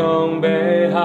경배합니다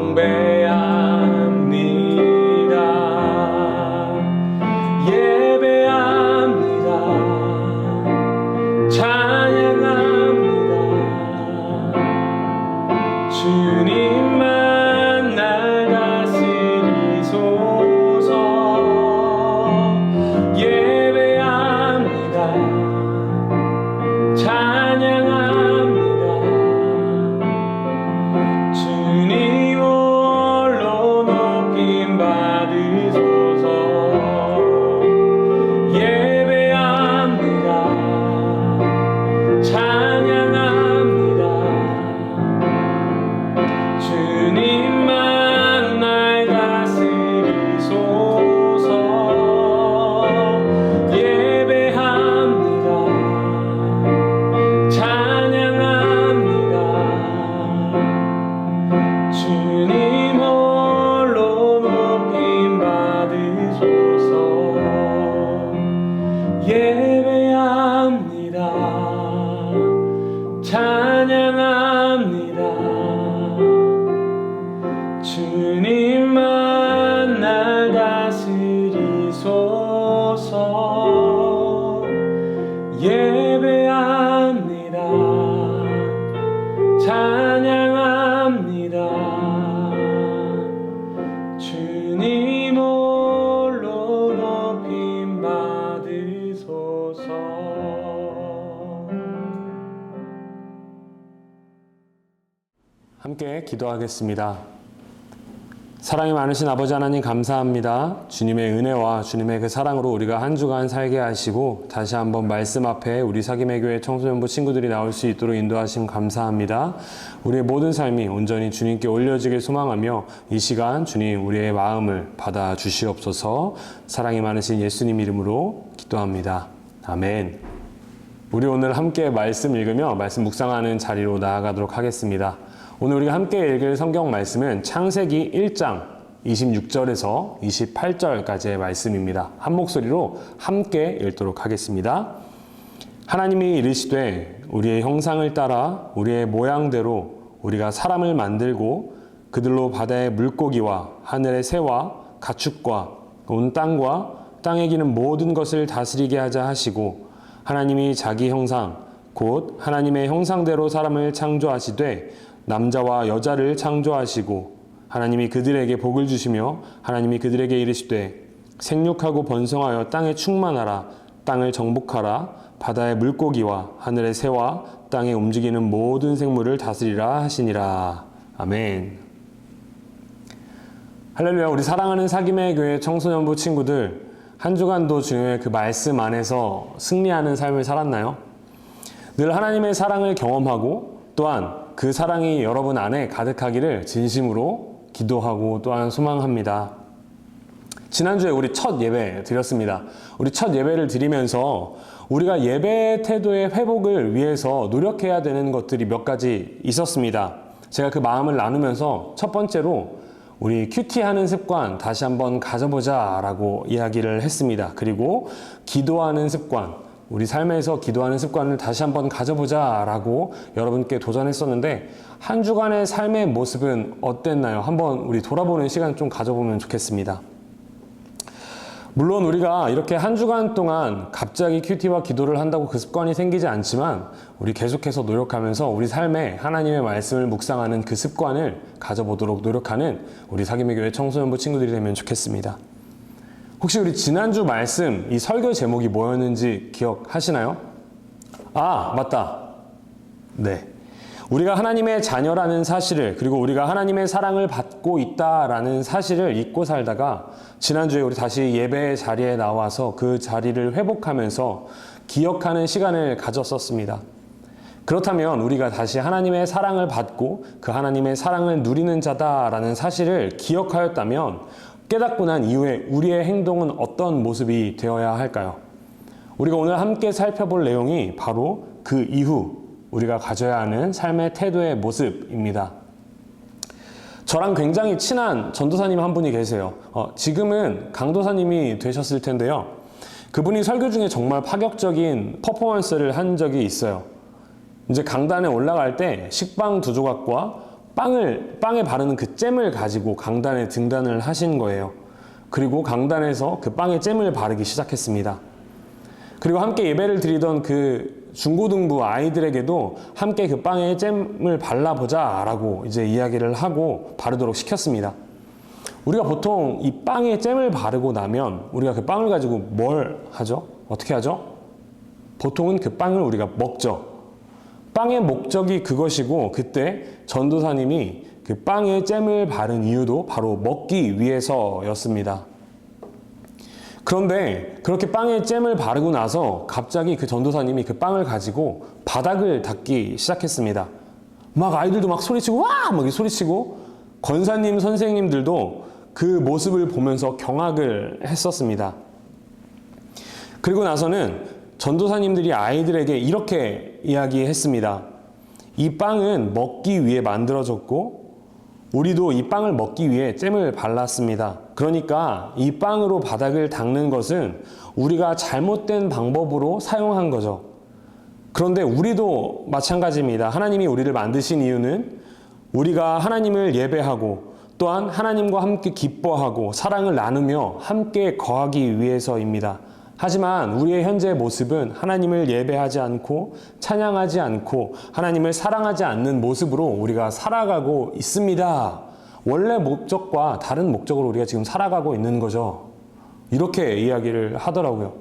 다경 함께 기도하겠습니다. 사랑이 많으신 아버지 하나님 감사합니다. 주님의 은혜와 주님의 그 사랑으로 우리가 한 주간 살게 하시고 다시 한번 말씀 앞에 우리 사김의 교회 청소년부 친구들이 나올 수 있도록 인도하심 감사합니다. 우리의 모든 삶이 온전히 주님께 올려지길 소망하며 이 시간 주님 우리의 마음을 받아 주시옵소서. 사랑이 많으신 예수님 이름으로 기도합니다. 아멘. 우리 오늘 함께 말씀 읽으며 말씀 묵상하는 자리로 나아가도록 하겠습니다. 오늘 우리가 함께 읽을 성경 말씀은 창세기 1장 26절에서 28절까지의 말씀입니다. 한 목소리로 함께 읽도록 하겠습니다. 하나님이 이르시되 우리의 형상을 따라 우리의 모양대로 우리가 사람을 만들고 그들로 바다의 물고기와 하늘의 새와 가축과 온 땅과 땅에 기는 모든 것을 다스리게 하자 하시고 하나님이 자기 형상 곧 하나님의 형상대로 사람을 창조하시되 남자와 여자를 창조하시고 하나님이 그들에게 복을 주시며 하나님이 그들에게 이르시되 생육하고 번성하여 땅에 충만하라 땅을 정복하라 바다의 물고기와 하늘의 새와 땅에 움직이는 모든 생물을 다스리라 하시니라 아멘. 할렐루야 우리 사랑하는 사김의 교회 청소년부 친구들 한 주간도 주님의 그 말씀 안에서 승리하는 삶을 살았나요? 늘 하나님의 사랑을 경험하고 또한 그 사랑이 여러분 안에 가득하기를 진심으로 기도하고 또한 소망합니다. 지난주에 우리 첫 예배 드렸습니다. 우리 첫 예배를 드리면서 우리가 예배 태도의 회복을 위해서 노력해야 되는 것들이 몇 가지 있었습니다. 제가 그 마음을 나누면서 첫 번째로 우리 큐티 하는 습관 다시 한번 가져보자 라고 이야기를 했습니다. 그리고 기도하는 습관, 우리 삶에서 기도하는 습관을 다시 한번 가져보자 라고 여러분께 도전했었는데 한 주간의 삶의 모습은 어땠나요? 한번 우리 돌아보는 시간 좀 가져보면 좋겠습니다. 물론 우리가 이렇게 한 주간 동안 갑자기 큐티와 기도를 한다고 그 습관이 생기지 않지만 우리 계속해서 노력하면서 우리 삶에 하나님의 말씀을 묵상하는 그 습관을 가져보도록 노력하는 우리 사김의 교회 청소년부 친구들이 되면 좋겠습니다. 혹시 우리 지난주 말씀 이 설교 제목이 뭐였는지 기억하시나요? 아, 맞다. 네. 우리가 하나님의 자녀라는 사실을 그리고 우리가 하나님의 사랑을 받고 있다라는 사실을 잊고 살다가 지난주에 우리 다시 예배 자리에 나와서 그 자리를 회복하면서 기억하는 시간을 가졌었습니다. 그렇다면 우리가 다시 하나님의 사랑을 받고 그 하나님의 사랑을 누리는 자다라는 사실을 기억하였다면 깨닫고 난 이후에 우리의 행동은 어떤 모습이 되어야 할까요? 우리가 오늘 함께 살펴볼 내용이 바로 그 이후 우리가 가져야 하는 삶의 태도의 모습입니다. 저랑 굉장히 친한 전도사님 한 분이 계세요. 어, 지금은 강도사님이 되셨을 텐데요. 그분이 설교 중에 정말 파격적인 퍼포먼스를 한 적이 있어요. 이제 강단에 올라갈 때 식빵 두 조각과 빵을 빵에 바르는 그 잼을 가지고 강단에 등단을 하신 거예요. 그리고 강단에서 그 빵에 잼을 바르기 시작했습니다. 그리고 함께 예배를 드리던 그 중고등부 아이들에게도 함께 그 빵에 잼을 발라보자 라고 이제 이야기를 하고 바르도록 시켰습니다. 우리가 보통 이 빵에 잼을 바르고 나면 우리가 그 빵을 가지고 뭘 하죠? 어떻게 하죠? 보통은 그 빵을 우리가 먹죠. 빵의 목적이 그것이고 그때 전도사님이 그 빵에 잼을 바른 이유도 바로 먹기 위해서였습니다. 그런데 그렇게 빵에 잼을 바르고 나서 갑자기 그 전도사님이 그 빵을 가지고 바닥을 닦기 시작했습니다. 막 아이들도 막 소리치고 와! 막 소리치고 권사님 선생님들도 그 모습을 보면서 경악을 했었습니다. 그리고 나서는 전도사님들이 아이들에게 이렇게 이야기했습니다. 이 빵은 먹기 위해 만들어졌고 우리도 이 빵을 먹기 위해 잼을 발랐습니다. 그러니까 이 빵으로 바닥을 닦는 것은 우리가 잘못된 방법으로 사용한 거죠. 그런데 우리도 마찬가지입니다. 하나님이 우리를 만드신 이유는 우리가 하나님을 예배하고 또한 하나님과 함께 기뻐하고 사랑을 나누며 함께 거하기 위해서입니다. 하지만 우리의 현재 모습은 하나님을 예배하지 않고 찬양하지 않고 하나님을 사랑하지 않는 모습으로 우리가 살아가고 있습니다. 원래 목적과 다른 목적으로 우리가 지금 살아가고 있는 거죠. 이렇게 이야기를 하더라고요.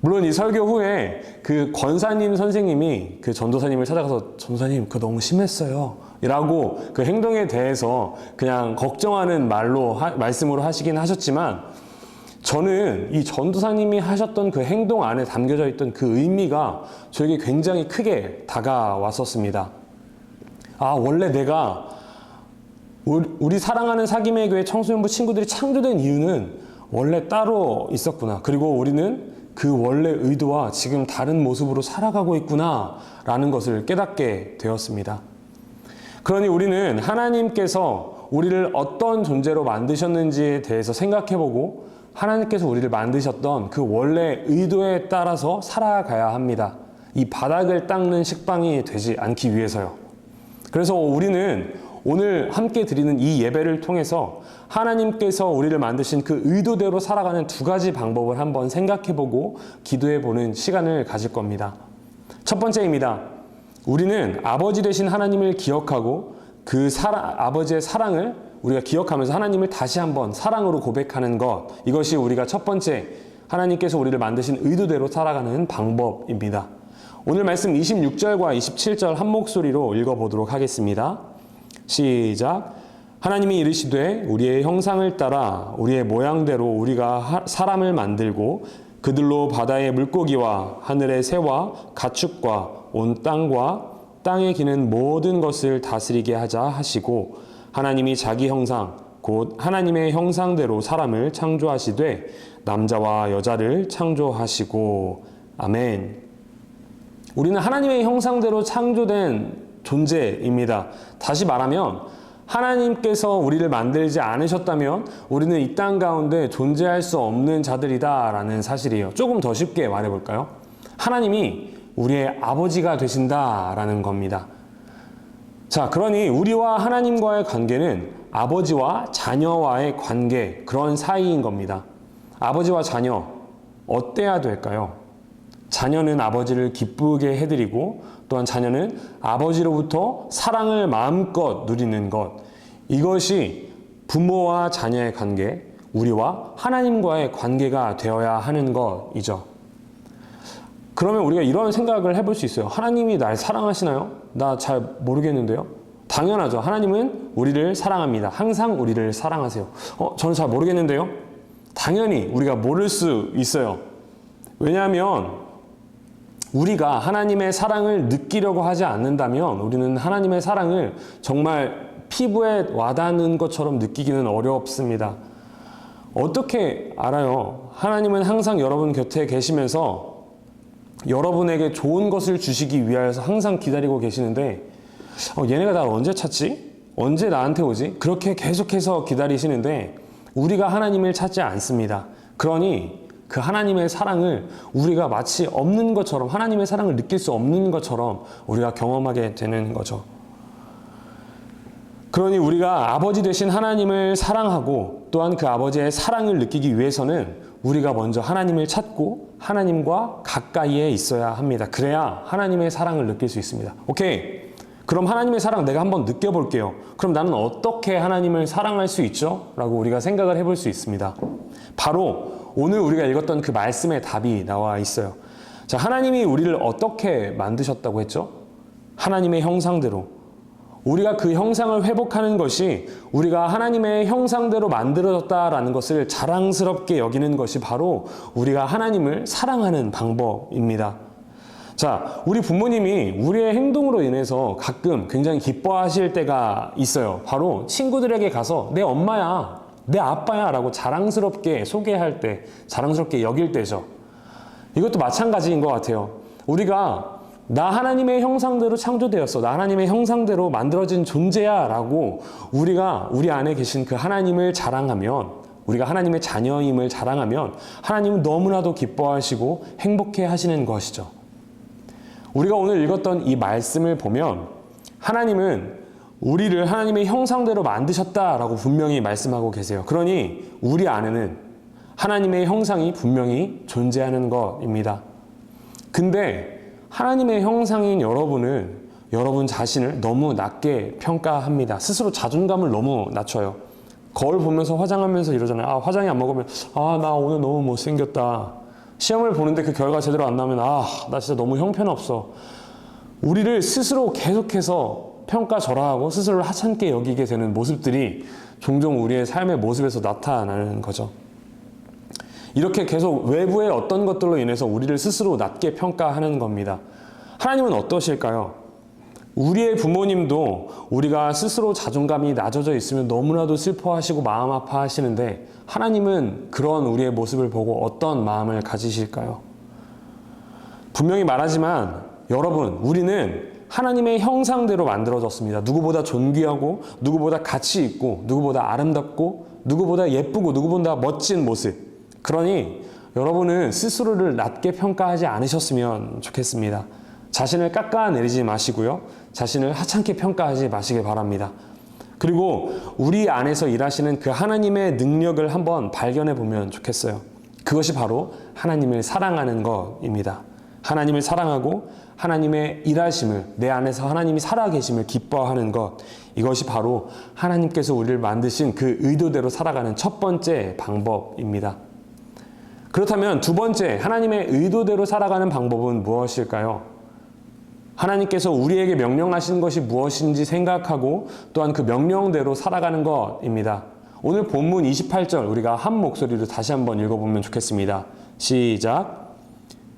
물론 이 설교 후에 그 권사님 선생님이 그 전도사님을 찾아가서 전도사님 그거 너무 심했어요. 라고 그 행동에 대해서 그냥 걱정하는 말로 하, 말씀으로 하시긴 하셨지만 저는 이 전도사님이 하셨던 그 행동 안에 담겨져 있던 그 의미가 저에게 굉장히 크게 다가왔었습니다. 아, 원래 내가 우리 사랑하는 사김의 교회 청소년부 친구들이 창조된 이유는 원래 따로 있었구나. 그리고 우리는 그 원래 의도와 지금 다른 모습으로 살아가고 있구나. 라는 것을 깨닫게 되었습니다. 그러니 우리는 하나님께서 우리를 어떤 존재로 만드셨는지에 대해서 생각해보고 하나님께서 우리를 만드셨던 그 원래 의도에 따라서 살아가야 합니다. 이 바닥을 닦는 식빵이 되지 않기 위해서요. 그래서 우리는 오늘 함께 드리는 이 예배를 통해서 하나님께서 우리를 만드신 그 의도대로 살아가는 두 가지 방법을 한번 생각해 보고 기도해 보는 시간을 가질 겁니다. 첫 번째입니다. 우리는 아버지 되신 하나님을 기억하고 그 사랑, 아버지의 사랑을 우리가 기억하면서 하나님을 다시 한번 사랑으로 고백하는 것. 이것이 우리가 첫 번째 하나님께서 우리를 만드신 의도대로 살아가는 방법입니다. 오늘 말씀 26절과 27절 한 목소리로 읽어보도록 하겠습니다. 시작. 하나님이 이르시되 우리의 형상을 따라 우리의 모양대로 우리가 하- 사람을 만들고 그들로 바다의 물고기와 하늘의 새와 가축과 온 땅과 땅에 기는 모든 것을 다스리게 하자 하시고 하나님이 자기 형상 곧 하나님의 형상대로 사람을 창조하시되 남자와 여자를 창조하시고 아멘. 우리는 하나님의 형상대로 창조된 존재입니다. 다시 말하면 하나님께서 우리를 만들지 않으셨다면 우리는 이 땅 가운데 존재할 수 없는 자들이다라는 사실이에요. 조금 더 쉽게 말해 볼까요? 하나님이 우리의 아버지가 되신다라는 겁니다. 자, 그러니 우리와 하나님과의 관계는 아버지와 자녀와의 관계, 그런 사이인 겁니다. 아버지와 자녀, 어때야 될까요? 자녀는 아버지를 기쁘게 해드리고 또한 자녀는 아버지로부터 사랑을 마음껏 누리는 것. 이것이 부모와 자녀의 관계, 우리와 하나님과의 관계가 되어야 하는 것이죠. 그러면 우리가 이런 생각을 해볼 수 있어요. 하나님이 날 사랑하시나요? 나 잘 모르겠는데요. 당연하죠. 하나님은 우리를 사랑합니다. 항상 우리를 사랑하세요. 어, 저는 잘 모르겠는데요. 당연히 우리가 모를 수 있어요. 왜냐하면 우리가 하나님의 사랑을 느끼려고 하지 않는다면 우리는 하나님의 사랑을 정말 피부에 와닿는 것처럼 느끼기는 어렵습니다. 어떻게 알아요? 하나님은 항상 여러분 곁에 계시면서 여러분에게 좋은 것을 주시기 위하여서 항상 기다리고 계시는데 어, 얘네가 날 언제 찾지? 언제 나한테 오지? 그렇게 계속해서 기다리시는데 우리가 하나님을 찾지 않습니다. 그러니 그 하나님의 사랑을 우리가 마치 없는 것처럼 하나님의 사랑을 느낄 수 없는 것처럼 우리가 경험하게 되는 거죠. 그러니 우리가 아버지 되신 하나님을 사랑하고 또한 그 아버지의 사랑을 느끼기 위해서는 우리가 먼저 하나님을 찾고 하나님과 가까이에 있어야 합니다. 그래야 하나님의 사랑을 느낄 수 있습니다. 오케이. 그럼 하나님의 사랑 내가 한번 느껴볼게요. 그럼 나는 어떻게 하나님을 사랑할 수 있죠? 라고 우리가 생각을 해볼 수 있습니다. 바로 오늘 우리가 읽었던 그 말씀의 답이 나와 있어요. 자, 하나님이 우리를 어떻게 만드셨다고 했죠? 하나님의 형상대로. 우리가 그 형상을 회복하는 것이 우리가 하나님의 형상대로 만들어졌다라는 것을 자랑스럽게 여기는 것이 바로 우리가 하나님을 사랑하는 방법입니다. 자, 우리 부모님이 우리의 행동으로 인해서 가끔 굉장히 기뻐하실 때가 있어요. 바로 친구들에게 가서 내 엄마야, 내 아빠야 라고 자랑스럽게 소개할 때, 자랑스럽게 여길 때죠. 이것도 마찬가지인 것 같아요. 우리가 나 하나님의 형상대로 창조되었어. 나 하나님의 형상대로 만들어진 존재야. 라고 우리가 우리 안에 계신 그 하나님을 자랑하면, 우리가 하나님의 자녀임을 자랑하면, 하나님은 너무나도 기뻐하시고 행복해 하시는 것이죠. 우리가 오늘 읽었던 이 말씀을 보면, 하나님은 우리를 하나님의 형상대로 만드셨다라고 분명히 말씀하고 계세요. 그러니 우리 안에는 하나님의 형상이 분명히 존재하는 것입니다. 근데 하나님의 형상인 여러분은 여러분 자신을 너무 낮게 평가합니다. 스스로 자존감을 너무 낮춰요. 거울 보면서 화장하면서 이러잖아요. 아, 화장이 안 먹으면, 아, 나 오늘 너무 못생겼다. 시험을 보는데 그 결과 제대로 안 나오면, 아, 나 진짜 너무 형편없어. 우리를 스스로 계속해서 평가절하하고 스스로를 하찮게 여기게 되는 모습들이 종종 우리의 삶의 모습에서 나타나는 거죠. 이렇게 계속 외부의 어떤 것들로 인해서 우리를 스스로 낮게 평가하는 겁니다. 하나님은 어떠실까요? 우리의 부모님도 우리가 스스로 자존감이 낮아져 있으면 너무나도 슬퍼하시고 마음 아파하시는데 하나님은 그런 우리의 모습을 보고 어떤 마음을 가지실까요? 분명히 말하지만 여러분, 우리는 하나님의 형상대로 만들어졌습니다. 누구보다 존귀하고, 누구보다 가치 있고, 누구보다 아름답고, 누구보다 예쁘고, 누구보다 멋진 모습. 그러니 여러분은 스스로를 낮게 평가하지 않으셨으면 좋겠습니다. 자신을 깎아내리지 마시고요. 자신을 하찮게 평가하지 마시길 바랍니다. 그리고 우리 안에서 일하시는 그 하나님의 능력을 한번 발견해 보면 좋겠어요. 그것이 바로 하나님을 사랑하는 것입니다. 하나님을 사랑하고 하나님의 일하심을 내 안에서 하나님이 살아계심을 기뻐하는 것 이것이 바로 하나님께서 우리를 만드신 그 의도대로 살아가는 첫 번째 방법입니다. 그렇다면 두 번째 하나님의 의도대로 살아가는 방법은 무엇일까요? 하나님께서 우리에게 명령하신 것이 무엇인지 생각하고 또한 그 명령대로 살아가는 것입니다. 오늘 본문 28절 우리가 한 목소리로 다시 한번 읽어보면 좋겠습니다. 시작.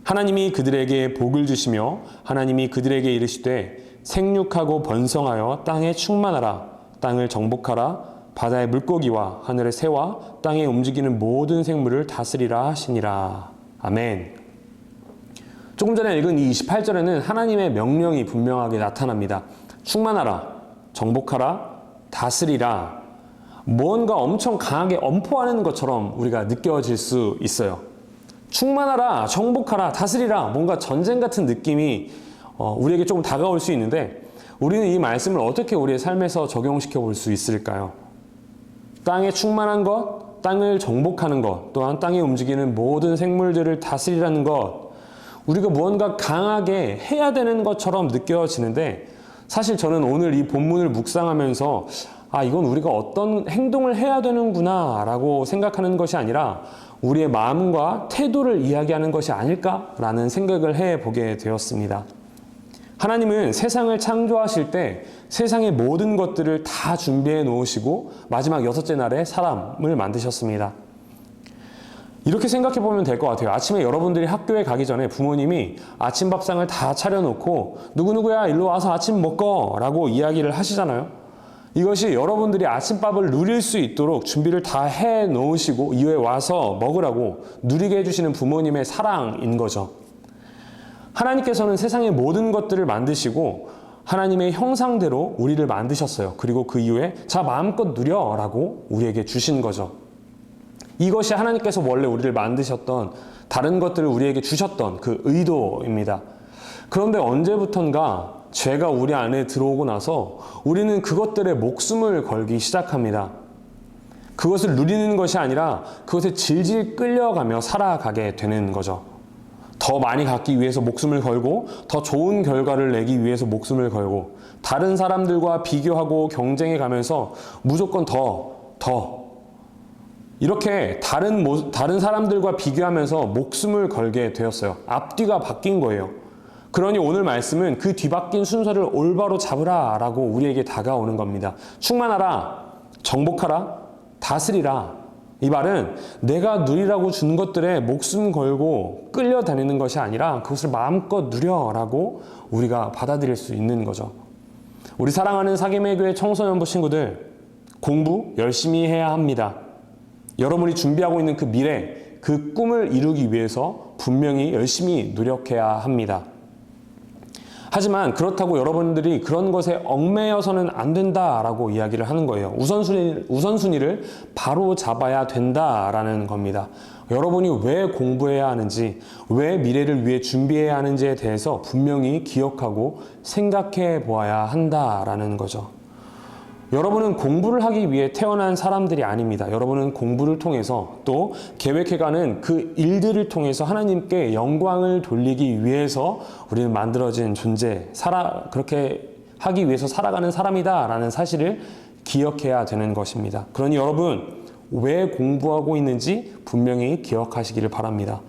하나님이 그들에게 복을 주시며 하나님이 그들에게 이르시되 생육하고 번성하여 땅에 충만하라 땅을 정복하라 바다의 물고기와 하늘의 새와 땅에 움직이는 모든 생물을 다스리라 하시니라. 아멘. 조금 전에 읽은 이 28절에는 하나님의 명령이 분명하게 나타납니다. 충만하라, 정복하라, 다스리라. 뭔가 엄청 강하게 엄포하는 것처럼 우리가 느껴질 수 있어요. 충만하라, 정복하라, 다스리라. 뭔가 전쟁 같은 느낌이 어, 우리에게 조금 다가올 수 있는데 우리는 이 말씀을 어떻게 우리의 삶에서 적용시켜 볼 수 있을까요? 땅에 충만한 것, 땅을 정복하는 것, 또한 땅에 움직이는 모든 생물들을 다스리라는 것, 우리가 무언가 강하게 해야 되는 것처럼 느껴지는데 사실 저는 오늘 이 본문을 묵상하면서 아, 이건 우리가 어떤 행동을 해야 되는구나 라고 생각하는 것이 아니라 우리의 마음과 태도를 이야기하는 것이 아닐까라는 생각을 해 보게 되었습니다. 하나님은 세상을 창조하실 때 세상의 모든 것들을 다 준비해 놓으시고 마지막 여섯째 날에 사람을 만드셨습니다. 이렇게 생각해 보면 될 것 같아요. 아침에 여러분들이 학교에 가기 전에 부모님이 아침 밥상을 다 차려놓고 누구누구야 일로 와서 아침 먹어 라고 이야기를 하시잖아요. 이것이 여러분들이 아침밥을 누릴 수 있도록 준비를 다 해 놓으시고 이후에 와서 먹으라고 누리게 해주시는 부모님의 사랑인 거죠. 하나님께서는 세상의 모든 것들을 만드시고 하나님의 형상대로 우리를 만드셨어요. 그리고 그 이후에 자 마음껏 누려라고 우리에게 주신 거죠. 이것이 하나님께서 원래 우리를 만드셨던 다른 것들을 우리에게 주셨던 그 의도입니다. 그런데 언제부턴가 죄가 우리 안에 들어오고 나서 우리는 그것들의 목숨을 걸기 시작합니다. 그것을 누리는 것이 아니라 그것에 질질 끌려가며 살아가게 되는 거죠. 더 많이 갖기 위해서 목숨을 걸고 더 좋은 결과를 내기 위해서 목숨을 걸고 다른 사람들과 비교하고 경쟁해 가면서 무조건 더, 더. 이렇게 다른, 모, 다른 사람들과 비교하면서 목숨을 걸게 되었어요. 앞뒤가 바뀐 거예요. 그러니 오늘 말씀은 그 뒤바뀐 순서를 올바로 잡으라 라고 우리에게 다가오는 겁니다. 충만하라, 정복하라, 다스리라. 이 말은 내가 누리라고 준 것들에 목숨 걸고 끌려다니는 것이 아니라 그것을 마음껏 누려라고 우리가 받아들일 수 있는 거죠. 우리 사랑하는 사계매 교회 청소년부 친구들 공부 열심히 해야 합니다. 여러분이 준비하고 있는 그 미래, 그 꿈을 이루기 위해서 분명히 열심히 노력해야 합니다. 하지만 그렇다고 여러분들이 그런 것에 얽매여서는 안 된다라고 이야기를 하는 거예요. 우선순위, 우선순위를 바로 잡아야 된다라는 겁니다. 여러분이 왜 공부해야 하는지, 왜 미래를 위해 준비해야 하는지에 대해서 분명히 기억하고 생각해 보아야 한다라는 거죠. 여러분은 공부를 하기 위해 태어난 사람들이 아닙니다. 여러분은 공부를 통해서 또 계획해가는 그 일들을 통해서 하나님께 영광을 돌리기 위해서 우리는 만들어진 존재, 살아, 그렇게 하기 위해서 살아가는 사람이다 라는 사실을 기억해야 되는 것입니다. 그러니 여러분, 왜 공부하고 있는지 분명히 기억하시기를 바랍니다.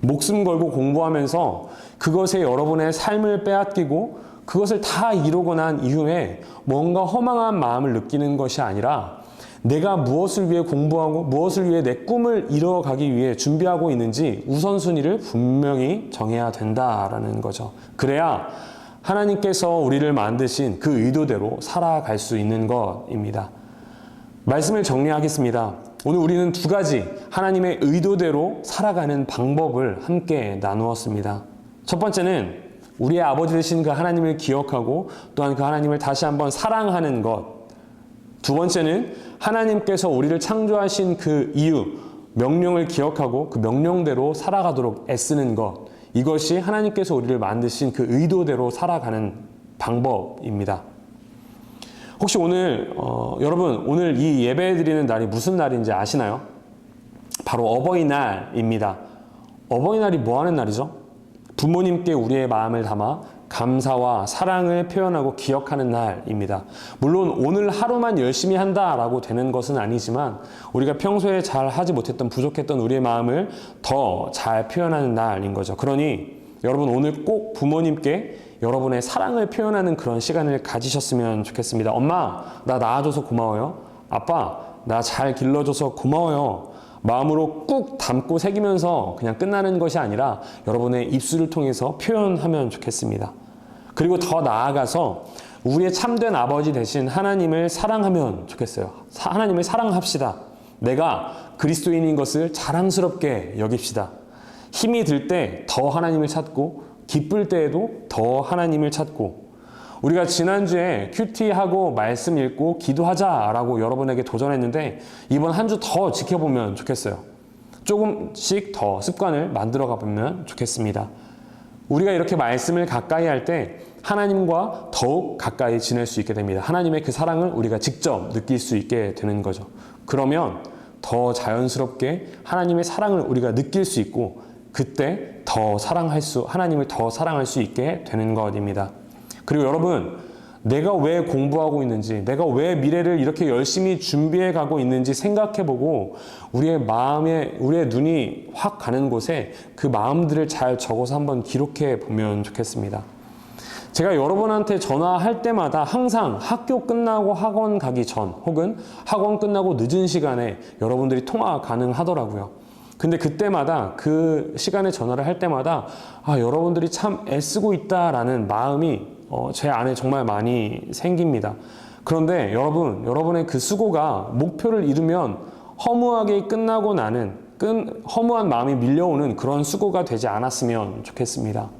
목숨 걸고 공부하면서 그것에 여러분의 삶을 빼앗기고 그것을 다 이루고 난 이후에 뭔가 허망한 마음을 느끼는 것이 아니라 내가 무엇을 위해 공부하고 무엇을 위해 내 꿈을 이뤄가기 위해 준비하고 있는지 우선순위를 분명히 정해야 된다라는 거죠. 그래야 하나님께서 우리를 만드신 그 의도대로 살아갈 수 있는 것입니다. 말씀을 정리하겠습니다. 오늘 우리는 두 가지 하나님의 의도대로 살아가는 방법을 함께 나누었습니다. 첫 번째는 우리의 아버지 되신 그 하나님을 기억하고 또한 그 하나님을 다시 한번 사랑하는 것. 두 번째는 하나님께서 우리를 창조하신 그 이유, 명령을 기억하고 그 명령대로 살아가도록 애쓰는 것. 이것이 하나님께서 우리를 만드신 그 의도대로 살아가는 방법입니다. 혹시 오늘 어, 여러분 오늘 이 예배 드리는 날이 무슨 날인지 아시나요? 바로 어버이날입니다. 어버이날이 뭐 하는 날이죠? 부모님께 우리의 마음을 담아 감사와 사랑을 표현하고 기억하는 날입니다. 물론 오늘 하루만 열심히 한다라고 되는 것은 아니지만 우리가 평소에 잘 하지 못했던 부족했던 우리의 마음을 더 잘 표현하는 날인 거죠. 그러니 여러분 오늘 꼭 부모님께 여러분의 사랑을 표현하는 그런 시간을 가지셨으면 좋겠습니다. 엄마, 나 낳아줘서 고마워요. 아빠, 나 잘 길러줘서 고마워요. 마음으로 꾹 담고 새기면서 그냥 끝나는 것이 아니라 여러분의 입술을 통해서 표현하면 좋겠습니다. 그리고 더 나아가서 우리의 참된 아버지 대신 하나님을 사랑하면 좋겠어요. 사- 하나님을 사랑합시다. 내가 그리스도인인 것을 자랑스럽게 여깁시다. 힘이 들 때 더 하나님을 찾고 기쁠 때에도 더 하나님을 찾고 우리가 지난주에 큐티하고 말씀 읽고 기도하자라고 여러분에게 도전했는데 이번 한 주 더 지켜보면 좋겠어요. 조금씩 더 습관을 만들어 가보면 좋겠습니다. 우리가 이렇게 말씀을 가까이 할 때 하나님과 더욱 가까이 지낼 수 있게 됩니다. 하나님의 그 사랑을 우리가 직접 느낄 수 있게 되는 거죠. 그러면 더 자연스럽게 하나님의 사랑을 우리가 느낄 수 있고 그때 더 사랑할 수 하나님을 더 사랑할 수 있게 되는 것입니다. 그리고 여러분 내가 왜 공부하고 있는지, 내가 왜 미래를 이렇게 열심히 준비해 가고 있는지 생각해 보고 우리의 마음에, 우리의 눈이 확 가는 곳에 그 마음들을 잘 적어서 한번 기록해 보면 좋겠습니다. 제가 여러분한테 전화할 때마다 항상 학교 끝나고 학원 가기 전 혹은 학원 끝나고 늦은 시간에 여러분들이 통화 가능하더라고요. 근데 그때마다 그 시간에 전화를 할 때마다 아, 여러분들이 참 애쓰고 있다라는 마음이 어, 제 안에 정말 많이 생깁니다. 그런데 여러분, 여러분의 그 수고가 목표를 이루면 허무하게 끝나고 나는 끈, 허무한 마음이 밀려오는 그런 수고가 되지 않았으면 좋겠습니다.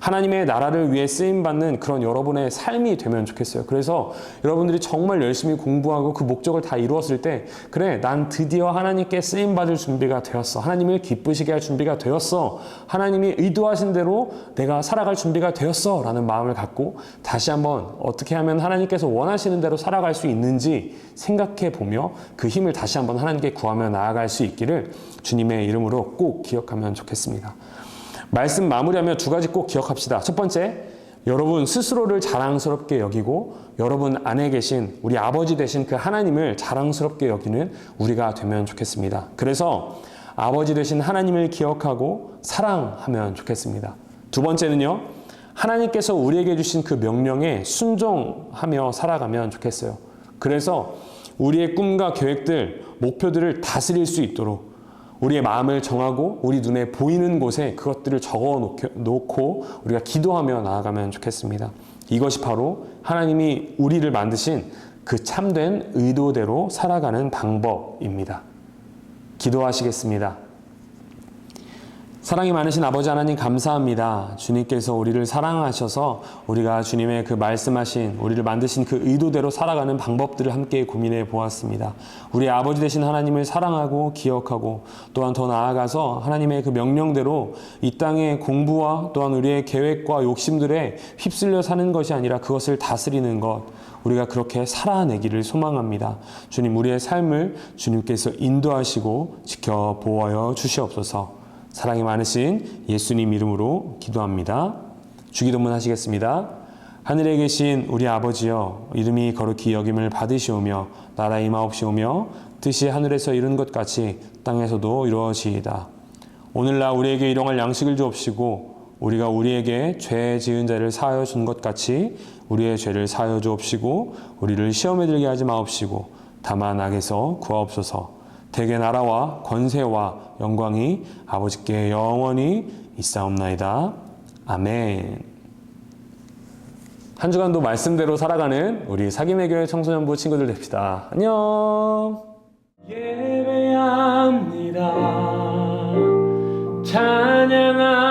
하나님의 나라를 위해 쓰임 받는 그런 여러분의 삶이 되면 좋겠어요. 그래서 여러분들이 정말 열심히 공부하고 그 목적을 다 이루었을 때, 그래, 난 드디어 하나님께 쓰임 받을 준비가 되었어. 하나님을 기쁘시게 할 준비가 되었어. 하나님이 의도하신 대로 내가 살아갈 준비가 되었어. 라는 마음을 갖고 다시 한번 어떻게 하면 하나님께서 원하시는 대로 살아갈 수 있는지 생각해 보며 그 힘을 다시 한번 하나님께 구하며 나아갈 수 있기를 주님의 이름으로 꼭 기억하면 좋겠습니다. 말씀 마무리하며 두 가지 꼭 기억합시다. 첫 번째, 여러분 스스로를 자랑스럽게 여기고 여러분 안에 계신 우리 아버지 되신 그 하나님을 자랑스럽게 여기는 우리가 되면 좋겠습니다. 그래서 아버지 되신 하나님을 기억하고 사랑하면 좋겠습니다. 두 번째는요, 하나님께서 우리에게 주신 그 명령에 순종하며 살아가면 좋겠어요. 그래서 우리의 꿈과 계획들, 목표들을 다스릴 수 있도록 우리의 마음을 정하고 우리 눈에 보이는 곳에 그것들을 적어 놓고 우리가 기도하며 나아가면 좋겠습니다. 이것이 바로 하나님이 우리를 만드신 그 참된 의도대로 살아가는 방법입니다. 기도하시겠습니다. 사랑이 많으신 아버지 하나님 감사합니다. 주님께서 우리를 사랑하셔서 우리가 주님의 그 말씀하신 우리를 만드신 그 의도대로 살아가는 방법들을 함께 고민해 보았습니다. 우리 아버지 되신 하나님을 사랑하고 기억하고 또한 더 나아가서 하나님의 그 명령대로 이 땅의 공부와 또한 우리의 계획과 욕심들에 휩쓸려 사는 것이 아니라 그것을 다스리는 것 우리가 그렇게 살아내기를 소망합니다. 주님 우리의 삶을 주님께서 인도하시고 지켜 보호하여 주시옵소서. 사랑이 많으신 예수님 이름으로 기도합니다. 주기도문 하시겠습니다. 하늘에 계신 우리 아버지여 이름이 거룩히 여김을 받으시오며 나라 임하옵시오며 뜻이 하늘에서 이룬 것 같이 땅에서도 이루어지이다. 오늘날 우리에게 일용할 양식을 주옵시고 우리가 우리에게 죄 지은 자를 사하여 준 것 같이 우리의 죄를 사하여 주옵시고 우리를 시험에 들게 하지 마옵시고 다만 악에서 구하옵소서. 대개 나라와 권세와 영광이 아버지께 영원히 있사옵나이다. 아멘. 한 주간도 말씀대로 살아가는 우리 사김의 교회 청소년부 친구들 됩시다. 안녕. 예배합니다. 찬양합니다.